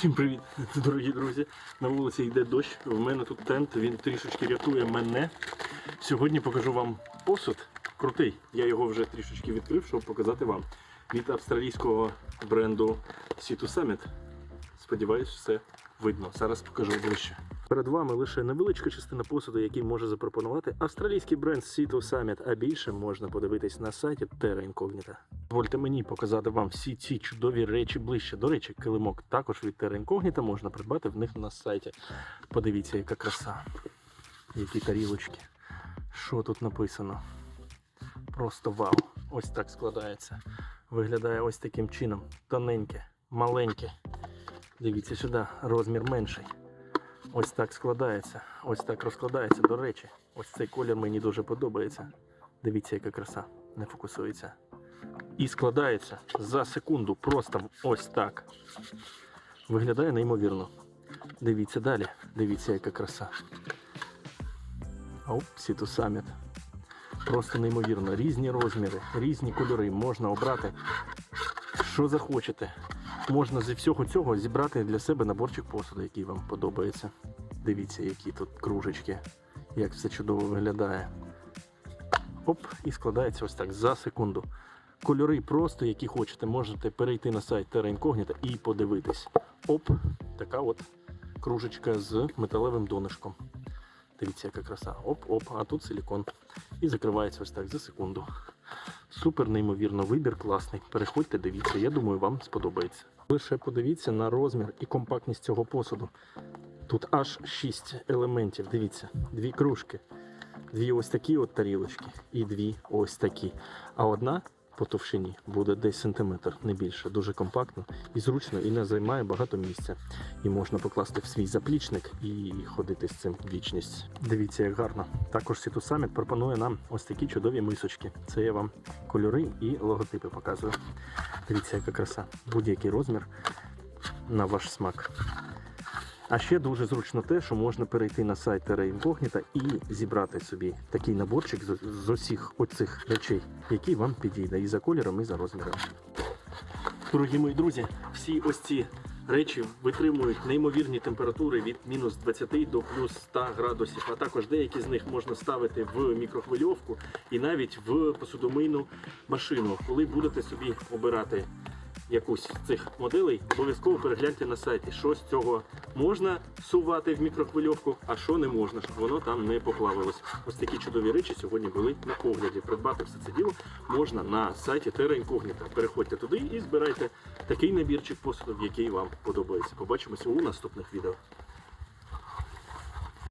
Всім привіт, дорогі друзі. На вулиці йде дощ. В мене тут тент, він трішечки рятує мене. Сьогодні покажу вам посуд. Крутий. Я його вже трішечки відкрив, щоб показати вам. Від австралійського бренду Sea2 Summit. Сподіваюсь, все видно. Зараз покажу ближче. Перед вами лише невеличка частина посуду, який може запропонувати австралійський бренд Sea2 Summit, а більше можна подивитись на сайті Terra Incognita. Дозвольте мені показати вам всі ці чудові речі ближче. До речі, килимок також від Terra Incognita можна придбати в них на сайті. Подивіться, яка краса, які тарілочки. Що тут написано? Просто вау! Ось так складається. Виглядає ось таким чином. Тоненьке, маленьке. Дивіться сюди, розмір менший. Ось так складається. Ось так розкладається. До речі, ось цей колір мені дуже подобається. Дивіться, яка краса. Не фокусується. І складається за секунду. Просто ось так. Виглядає неймовірно. Дивіться далі. Дивіться, яка краса. Оп, Сіту Саміт. Просто неймовірно. Різні розміри, різні кольори. Можна обрати, що захочете. Можна зі всього цього зібрати для себе наборчик посуду, який вам подобається. Дивіться, які тут кружечки, як все чудово виглядає. Оп, і складається ось так за секунду. Кольори просто, які хочете, можете перейти на сайт Terra Incognita і подивитись. Оп, така от кружечка з металевим донишком. Дивіться, яка краса. Оп-оп, а тут силікон. І закривається ось так за секунду. Супер неймовірно, вибір класний. Переходьте, дивіться, я думаю, вам сподобається. Лише подивіться на розмір і компактність цього посуду. Тут аж 6 елементів. Дивіться, дві кружки, дві ось такі от тарілочки і дві ось такі. А одна по товщині буде десь сантиметр, не більше. Дуже компактно і зручно, і не займає багато місця. І можна покласти в свій заплічник і ходити з цим вічність. Дивіться, як гарно. Також Сіту Саміт пропонує нам ось такі чудові мисочки. Це я вам кольори і логотипи показую. Дивіться, яка краса. Будь-який розмір на ваш смак. А ще дуже зручно те, що можна перейти на сайт Terra і зібрати собі такий наборчик з усіх оцих речей, який вам підійде і за кольором, і за розміром. Дорогі мої друзі, всі ось ці речі витримують неймовірні температури від мінус 20 до плюс 100 градусів, а також деякі з них можна ставити в мікрохвильовку і навіть в посудомийну машину. Коли будете собі обирати якусь з цих моделей, обов'язково перегляньте на сайті, що з цього можна сувати в мікрохвильовку, а що не можна, щоб воно там не поплавилось. Ось такі чудові речі сьогодні були на погляді. Придбати все це діло можна на сайті Terra Incognita. Переходьте туди і збирайте такий набірчик посудів, який вам подобається. Побачимося у наступних відео.